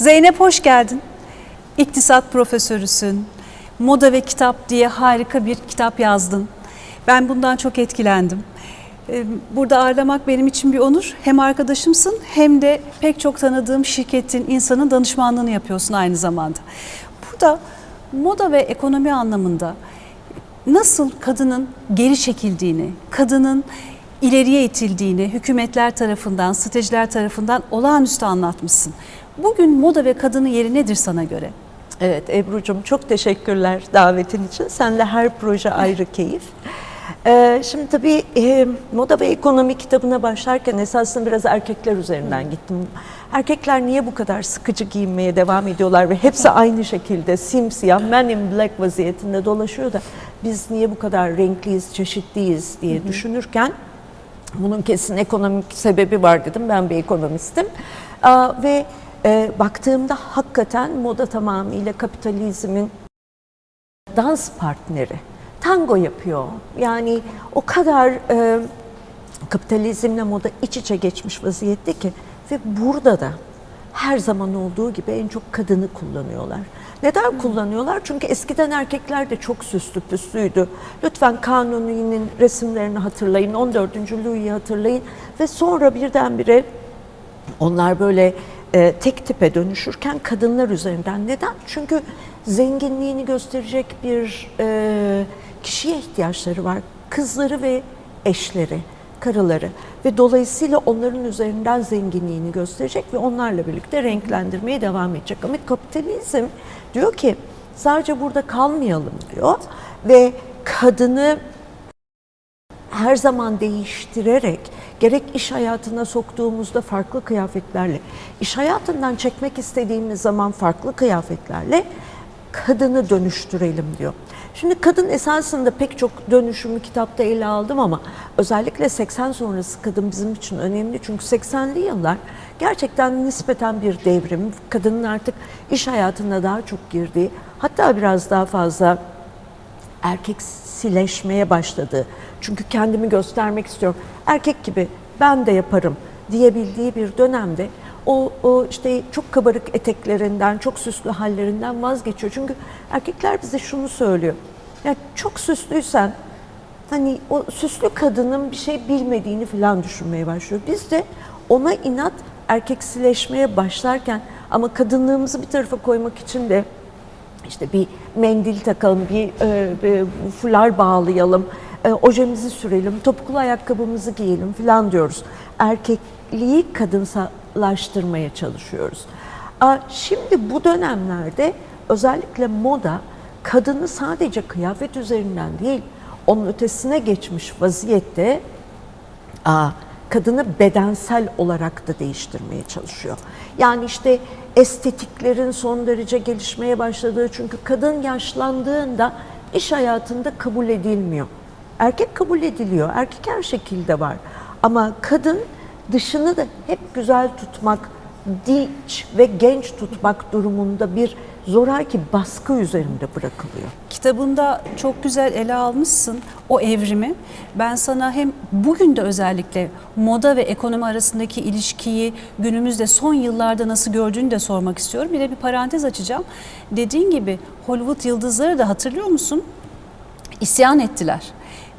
Zeynep hoş geldin. İktisat profesörüsün. Moda ve kitap diye harika bir kitap yazdın. Ben bundan çok etkilendim. Ee, Burada ağırlamak benim için bir onur. Hem arkadaşımsın hem de pek çok tanıdığım şirketin, insanın danışmanlığını yapıyorsun aynı zamanda. Burada moda ve ekonomi anlamında nasıl kadının geri çekildiğini, kadının ileriye itildiğini hükümetler tarafından, stratejiler tarafından olağanüstü anlatmışsın. Bugün moda ve kadının yeri nedir sana göre? Evet Ebru'cum çok teşekkürler davetin için. Senle her proje ayrı keyif. Ee, şimdi tabii e, moda ve ekonomi kitabına başlarken esasında biraz erkekler üzerinden gittim. Erkekler niye bu kadar sıkıcı giyinmeye devam ediyorlar ve hepsi aynı şekilde simsiyah men in black vaziyetinde dolaşıyor da biz niye bu kadar renkliyiz, çeşitliyiz diye düşünürken bunun kesin ekonomik sebebi var dedim. Ben bir ekonomistim. Aa, ve e, baktığımda hakikaten moda tamamıyla kapitalizmin dans partneri. Tango yapıyor. Yani o kadar e, kapitalizmle moda iç içe geçmiş vaziyette ki ve burada da her zaman olduğu gibi en çok kadını kullanıyorlar. Neden kullanıyorlar? Çünkü eskiden erkekler de çok süslü püslüydü. Lütfen Kanuni'nin resimlerini hatırlayın, 14. Louis'i hatırlayın ve sonra birdenbire onlar böyle e, tek tipe dönüşürken kadınlar üzerinden. Neden? Çünkü zenginliğini gösterecek bir e, kişiye ihtiyaçları var. Kızları ve eşleri, karıları ve dolayısıyla onların üzerinden zenginliğini gösterecek ve onlarla birlikte renklendirmeye devam edecek. Ama kapitalizm diyor ki sadece burada kalmayalım diyor ve kadını her zaman değiştirerek gerek iş hayatına soktuğumuzda farklı kıyafetlerle, iş hayatından çekmek istediğimiz zaman farklı kıyafetlerle kadını dönüştürelim diyor. Şimdi kadın esasında pek çok dönüşümü kitapta ele aldım ama özellikle 80 sonrası kadın bizim için önemli. Çünkü 80'li yıllar gerçekten nispeten bir devrim. Kadının artık iş hayatına daha çok girdiği, hatta biraz daha fazla erkeksileşmeye başladı. Çünkü kendimi göstermek istiyorum. Erkek gibi ben de yaparım diyebildiği bir dönemde o, o işte çok kabarık eteklerinden, çok süslü hallerinden vazgeçiyor. Çünkü erkekler bize şunu söylüyor. Ya çok süslüysen hani o süslü kadının bir şey bilmediğini falan düşünmeye başlıyor. Biz de ona inat erkeksileşmeye başlarken ama kadınlığımızı bir tarafa koymak için de işte bir mendil takalım, bir, e, bir fular bağlayalım, e, ojemizi sürelim, topuklu ayakkabımızı giyelim falan diyoruz. Erkekliği kadınsalaştırmaya çalışıyoruz. Aa, Şimdi bu dönemlerde özellikle moda kadını sadece kıyafet üzerinden değil, onun ötesine geçmiş vaziyette aa, kadını bedensel olarak da değiştirmeye çalışıyor. Yani işte estetiklerin son derece gelişmeye başladığı çünkü kadın yaşlandığında iş hayatında kabul edilmiyor. Erkek kabul ediliyor, erkek her şekilde var. Ama kadın dışını da hep güzel tutmak, dinç ve genç tutmak durumunda bir zoraki baskı üzerinde bırakılıyor. Kitabında çok güzel ele almışsın o evrimi. Ben sana hem bugün de özellikle moda ve ekonomi arasındaki ilişkiyi günümüzde son yıllarda nasıl gördüğünü de sormak istiyorum. Bir de bir parantez açacağım. Dediğin gibi Hollywood yıldızları da hatırlıyor musun? İsyan ettiler.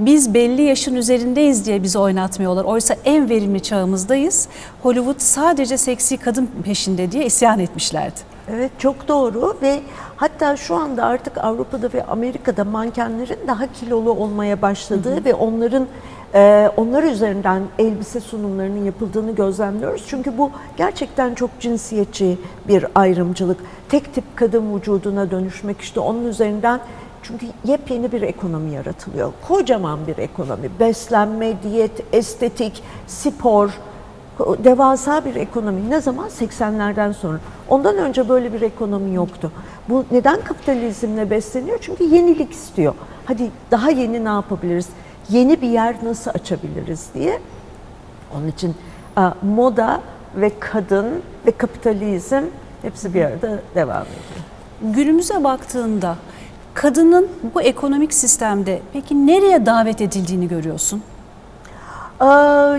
Biz belli yaşın üzerindeyiz diye bizi oynatmıyorlar. Oysa en verimli çağımızdayız. Hollywood sadece seksi kadın peşinde diye isyan etmişlerdi. Evet çok doğru ve hatta şu anda artık Avrupa'da ve Amerika'da mankenlerin daha kilolu olmaya başladığı ve onların e, onlar üzerinden elbise sunumlarının yapıldığını gözlemliyoruz. Çünkü bu gerçekten çok cinsiyetçi bir ayrımcılık. Tek tip kadın vücuduna dönüşmek işte onun üzerinden çünkü yepyeni bir ekonomi yaratılıyor. Kocaman bir ekonomi. Beslenme, diyet, estetik, spor, devasa bir ekonomi. Ne zaman? 80'lerden sonra. Ondan önce böyle bir ekonomi yoktu. Bu neden kapitalizmle besleniyor? Çünkü yenilik istiyor. Hadi daha yeni ne yapabiliriz? Yeni bir yer nasıl açabiliriz diye. Onun için moda ve kadın ve kapitalizm hepsi bir arada devam ediyor. Günümüze baktığında kadının bu ekonomik sistemde peki nereye davet edildiğini görüyorsun? Ee,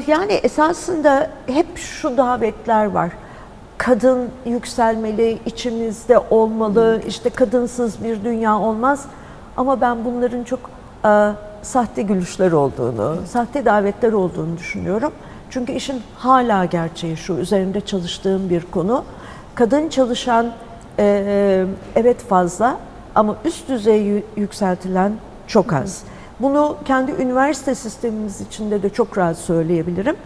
Yani esasında hep şu davetler var. kadın yükselmeli, içimizde olmalı, işte kadınsız bir dünya olmaz. Ama ben bunların çok e, sahte gülüşler olduğunu, sahte davetler olduğunu düşünüyorum. Çünkü işin hala gerçeği şu, üzerinde çalıştığım bir konu. Kadın çalışan e, evet fazla ama üst düzey yü- yükseltilen çok az. Bunu kendi üniversite sistemimiz içinde de çok rahat söyleyebilirim.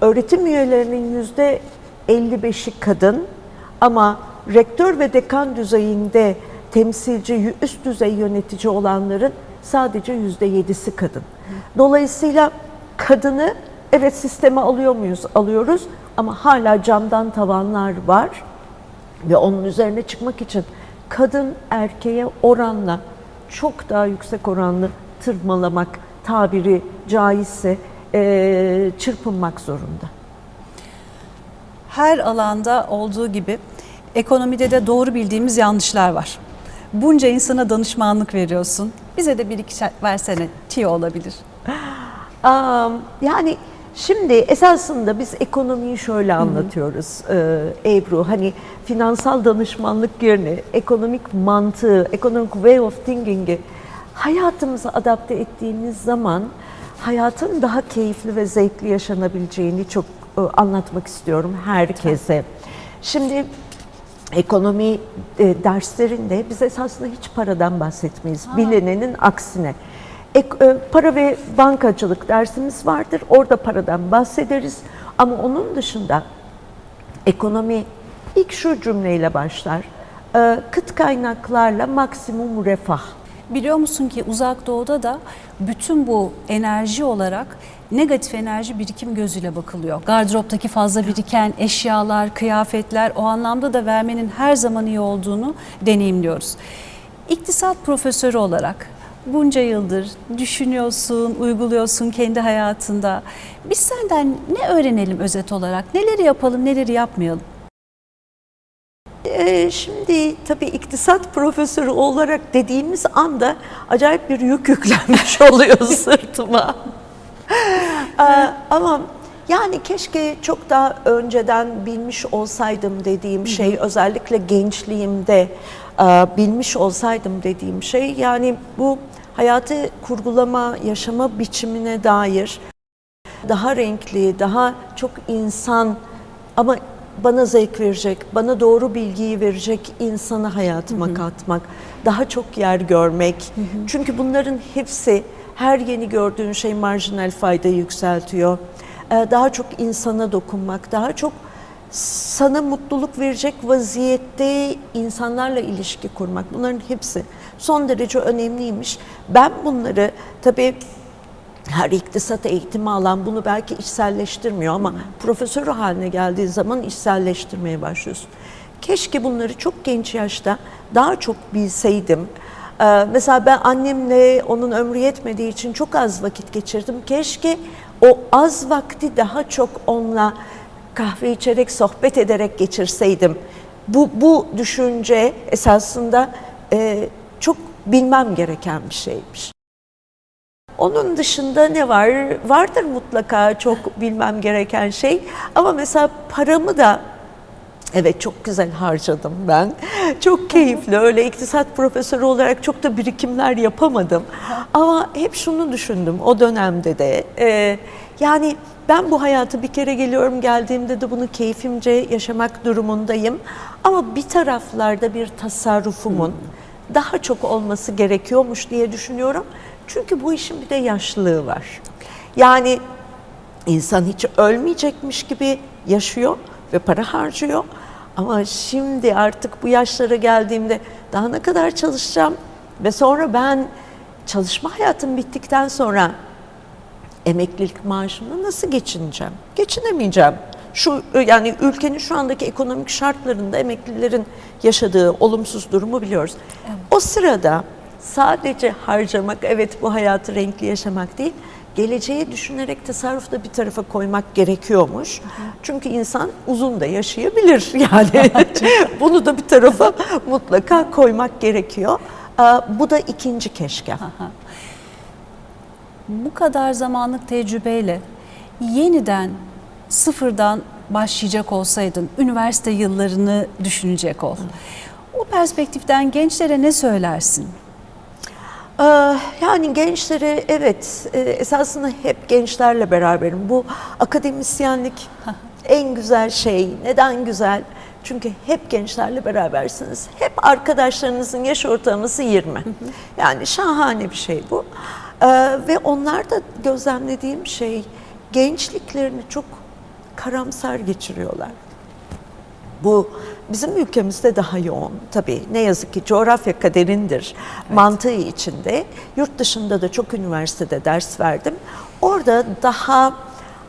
Öğretim üyelerinin yüzde 55'i kadın ama rektör ve dekan düzeyinde temsilci, üst düzey yönetici olanların sadece yüzde yedisi kadın. Dolayısıyla kadını evet sisteme alıyor muyuz? Alıyoruz ama hala camdan tavanlar var ve onun üzerine çıkmak için kadın erkeğe oranla çok daha yüksek oranlı tırmalamak tabiri caizse eee, çırpınmak zorunda. Her alanda olduğu gibi ekonomide de doğru bildiğimiz yanlışlar var. Bunca insana danışmanlık veriyorsun. Bize de bir iki şey versene. Tiyo olabilir. Am, yani şimdi esasında biz ekonomiyi şöyle anlatıyoruz e, Ebru. Hani finansal danışmanlık yerine ekonomik mantığı, ekonomik way of thinking'i hayatımıza adapte ettiğimiz zaman hayatın daha keyifli ve zevkli yaşanabileceğini çok e, anlatmak istiyorum herkese. Şimdi ekonomi e, derslerinde biz esasında hiç paradan bahsetmeyiz. Bilinenin aksine. Ek- e, para ve bankacılık dersimiz vardır. Orada paradan bahsederiz. Ama onun dışında ekonomi ilk şu cümleyle başlar. E, kıt kaynaklarla maksimum refah. Biliyor musun ki uzak doğuda da bütün bu enerji olarak negatif enerji birikim gözüyle bakılıyor. Gardıroptaki fazla biriken eşyalar, kıyafetler o anlamda da vermenin her zaman iyi olduğunu deneyimliyoruz. İktisat profesörü olarak bunca yıldır düşünüyorsun, uyguluyorsun kendi hayatında. Biz senden ne öğrenelim özet olarak? Neleri yapalım, neleri yapmayalım? Ee, şimdi tabii iktisat profesörü olarak dediğimiz anda acayip bir yük yüklenmiş oluyor sırtıma. Ee, ama yani keşke çok daha önceden bilmiş olsaydım dediğim şey özellikle gençliğimde bilmiş olsaydım dediğim şey yani bu hayatı kurgulama, yaşama biçimine dair daha renkli, daha çok insan ama bana zevk verecek, bana doğru bilgiyi verecek insanı hayatıma katmak, daha çok yer görmek. Çünkü bunların hepsi her yeni gördüğün şey marjinal faydayı yükseltiyor. Ee, Daha çok insana dokunmak, daha çok sana mutluluk verecek vaziyette insanlarla ilişki kurmak. Bunların hepsi son derece önemliymiş. Ben bunları tabii her iktisat eğitimi alan bunu belki içselleştirmiyor ama profesörü haline geldiği zaman içselleştirmeye başlıyorsun. Keşke bunları çok genç yaşta daha çok bilseydim. Ee, mesela ben annemle onun ömrü yetmediği için çok az vakit geçirdim. Keşke o az vakti daha çok onunla kahve içerek, sohbet ederek geçirseydim. Bu, bu düşünce esasında e, çok bilmem gereken bir şeymiş. Onun dışında ne var? Vardır mutlaka çok bilmem gereken şey. Ama mesela paramı da evet çok güzel harcadım ben. Çok keyifli. Öyle iktisat profesörü olarak çok da birikimler yapamadım. Ama hep şunu düşündüm o dönemde de. e, yani ben bu hayatı bir kere geliyorum geldiğimde de bunu keyfimce yaşamak durumundayım. Ama bir taraflarda bir tasarrufumun daha çok olması gerekiyormuş diye düşünüyorum. Çünkü bu işin bir de yaşlılığı var. Yani insan hiç ölmeyecekmiş gibi yaşıyor ve para harcıyor. Ama şimdi artık bu yaşlara geldiğimde daha ne kadar çalışacağım ve sonra ben çalışma hayatım bittikten sonra emeklilik maaşımla nasıl geçineceğim? Geçinemeyeceğim. Şu yani ülkenin şu andaki ekonomik şartlarında emeklilerin yaşadığı olumsuz durumu biliyoruz. O sırada sadece harcamak, evet bu hayatı renkli yaşamak değil, geleceği düşünerek tasarrufu da bir tarafa koymak gerekiyormuş. Çünkü insan uzun da yaşayabilir yani. Bunu da bir tarafa mutlaka koymak gerekiyor. Bu da ikinci keşkem. Bu kadar zamanlık tecrübeyle yeniden sıfırdan başlayacak olsaydın, üniversite yıllarını düşünecek ol. O perspektiften gençlere ne söylersin? Ee, Yani gençlere evet e, esasında hep gençlerle beraberim. Bu akademisyenlik en güzel şey. Neden güzel? Çünkü hep gençlerle berabersiniz. Hep arkadaşlarınızın yaş ortalaması 20. Yani şahane bir şey bu. Ee, Ve onlar da gözlemlediğim şey gençliklerini çok karamsar geçiriyorlar. Bu bizim ülkemizde daha yoğun tabii. Ne yazık ki coğrafya kaderindir mantığı içinde. Yurt dışında da çok üniversitede ders verdim. Orada daha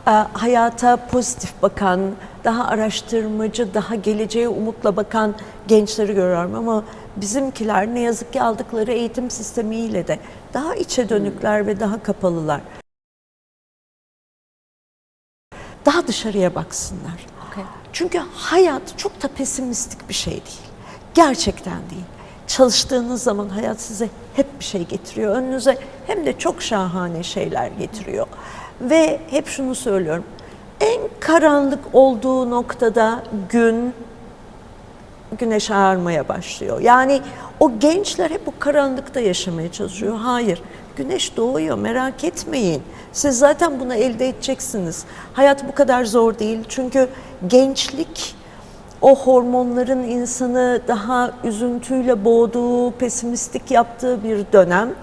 e, hayata pozitif bakan, daha araştırmacı, daha geleceğe umutla bakan gençleri görüyorum ama bizimkiler ne yazık ki aldıkları eğitim sistemiyle de daha içe dönükler ve daha kapalılar. Daha dışarıya baksınlar. Okay. Çünkü hayat çok da pesimistik bir şey değil. Gerçekten değil. Çalıştığınız zaman hayat size hep bir şey getiriyor önünüze hem de çok şahane şeyler getiriyor. Ve hep şunu söylüyorum. En karanlık olduğu noktada gün güneş ağarmaya başlıyor. Yani o gençler hep o karanlıkta yaşamaya çalışıyor. Hayır, güneş doğuyor merak etmeyin. Siz zaten bunu elde edeceksiniz. Hayat bu kadar zor değil. Çünkü gençlik o hormonların insanı daha üzüntüyle boğduğu, pesimistik yaptığı bir dönem.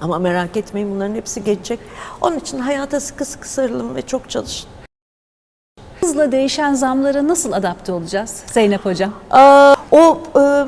Ama merak etmeyin bunların hepsi geçecek. Onun için hayata sıkı sıkı sarılın ve çok çalışın. Hızla değişen zamlara nasıl adapte olacağız Zeynep Hocam? Aa, o e,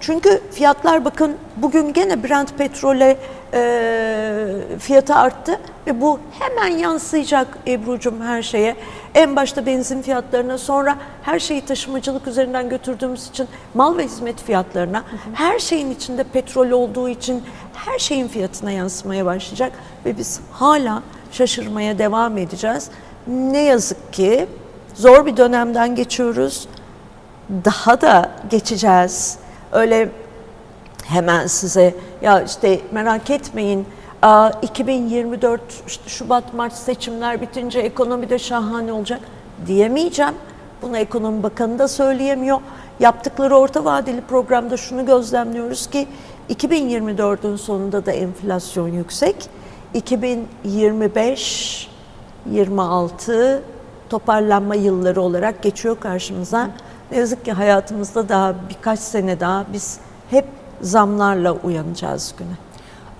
çünkü fiyatlar bakın bugün gene Brent petrole e, fiyatı arttı ve bu hemen yansıyacak Ebru'cum her şeye. En başta benzin fiyatlarına sonra her şeyi taşımacılık üzerinden götürdüğümüz için mal ve hizmet fiyatlarına her şeyin içinde petrol olduğu için her şeyin fiyatına yansımaya başlayacak ve biz hala şaşırmaya devam edeceğiz. Ne yazık ki zor bir dönemden geçiyoruz daha da geçeceğiz. Öyle hemen size ya işte merak etmeyin aa, 2024 işte Şubat Mart seçimler bitince ekonomi de şahane olacak diyemeyeceğim. Bunu ekonomi bakanı da söyleyemiyor. Yaptıkları orta vadeli programda şunu gözlemliyoruz ki 2024'ün sonunda da enflasyon yüksek. 2025 26 toparlanma yılları olarak geçiyor karşımıza. Ne yazık ki hayatımızda daha birkaç sene daha biz hep zamlarla uyanacağız güne.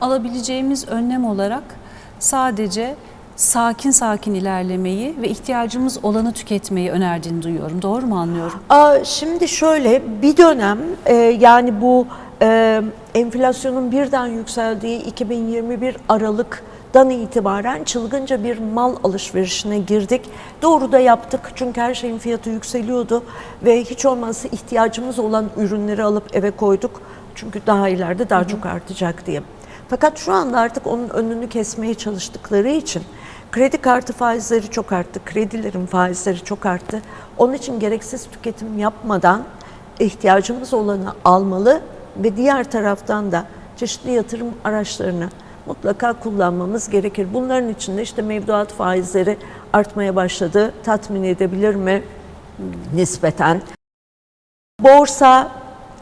Alabileceğimiz önlem olarak sadece sakin sakin ilerlemeyi ve ihtiyacımız olanı tüketmeyi önerdiğini duyuyorum. Doğru mu anlıyorum? Aa, şimdi şöyle bir dönem e, yani bu e, enflasyonun birden yükseldiği 2021 Aralık'dan itibaren çılgınca bir mal alışverişine girdik. Doğru da yaptık çünkü her şeyin fiyatı yükseliyordu ve hiç olmazsa ihtiyacımız olan ürünleri alıp eve koyduk. Çünkü daha ileride daha çok artacak diye. Fakat şu anda artık onun önünü kesmeye çalıştıkları için kredi kartı faizleri çok arttı, kredilerin faizleri çok arttı. Onun için gereksiz tüketim yapmadan ihtiyacımız olanı almalı ve diğer taraftan da çeşitli yatırım araçlarını mutlaka kullanmamız gerekir. Bunların içinde işte mevduat faizleri artmaya başladı. Tatmin edebilir mi? Nispeten. Borsa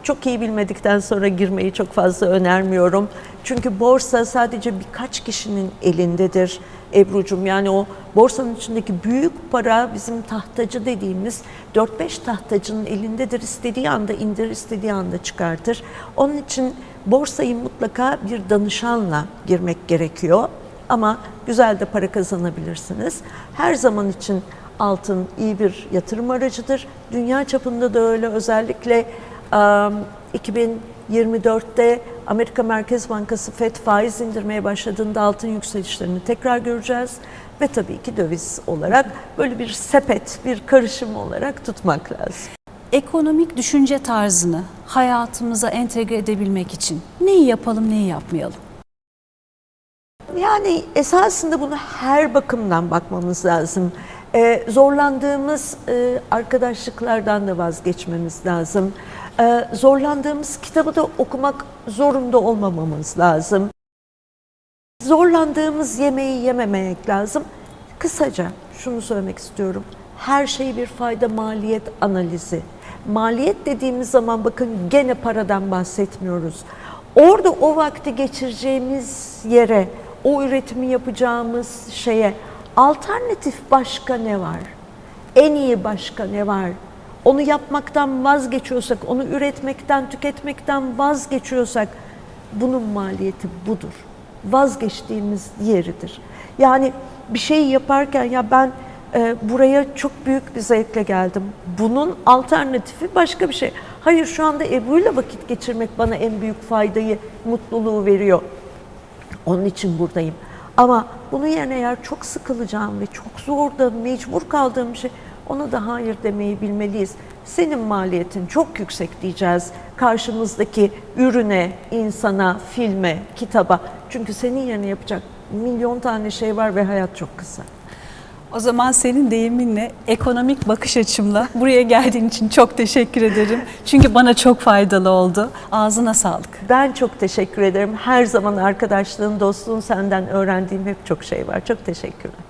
çok iyi bilmedikten sonra girmeyi çok fazla önermiyorum. Çünkü borsa sadece birkaç kişinin elindedir Ebru'cum. Yani o borsanın içindeki büyük para bizim tahtacı dediğimiz 4-5 tahtacının elindedir. İstediği anda indir, istediği anda çıkartır. Onun için borsayı mutlaka bir danışanla girmek gerekiyor. Ama güzel de para kazanabilirsiniz. Her zaman için altın iyi bir yatırım aracıdır. Dünya çapında da öyle özellikle um, 2024'te Amerika Merkez Bankası FED faiz indirmeye başladığında altın yükselişlerini tekrar göreceğiz. Ve tabii ki döviz olarak böyle bir sepet, bir karışım olarak tutmak lazım. Ekonomik düşünce tarzını hayatımıza entegre edebilmek için neyi yapalım, neyi yapmayalım? Yani esasında bunu her bakımdan bakmamız lazım. Ee, zorlandığımız e, arkadaşlıklardan da vazgeçmemiz lazım. Ee, zorlandığımız kitabı da okumak zorunda olmamamız lazım. Zorlandığımız yemeği yememek lazım. Kısaca şunu söylemek istiyorum. her şey bir fayda maliyet analizi. Maliyet dediğimiz zaman bakın gene paradan bahsetmiyoruz. Orada o vakti geçireceğimiz yere, o üretimi yapacağımız şeye alternatif başka ne var? En iyi başka ne var? Onu yapmaktan vazgeçiyorsak, onu üretmekten, tüketmekten vazgeçiyorsak bunun maliyeti budur. Vazgeçtiğimiz yeridir. Yani bir şey yaparken ya ben e, buraya çok büyük bir zevkle geldim. Bunun alternatifi başka bir şey. Hayır şu anda Ebru'yla vakit geçirmek bana en büyük faydayı, mutluluğu veriyor. Onun için buradayım. Ama bunun yerine eğer çok sıkılacağım ve çok zor da mecbur kaldığım şey ona da hayır demeyi bilmeliyiz. Senin maliyetin çok yüksek diyeceğiz karşımızdaki ürüne, insana, filme, kitaba. Çünkü senin yerine yapacak milyon tane şey var ve hayat çok kısa. O zaman senin deyiminle, ekonomik bakış açımla buraya geldiğin için çok teşekkür ederim. Çünkü bana çok faydalı oldu. Ağzına sağlık. Ben çok teşekkür ederim. Her zaman arkadaşlığın, dostluğun senden öğrendiğim hep çok şey var. Çok teşekkürler.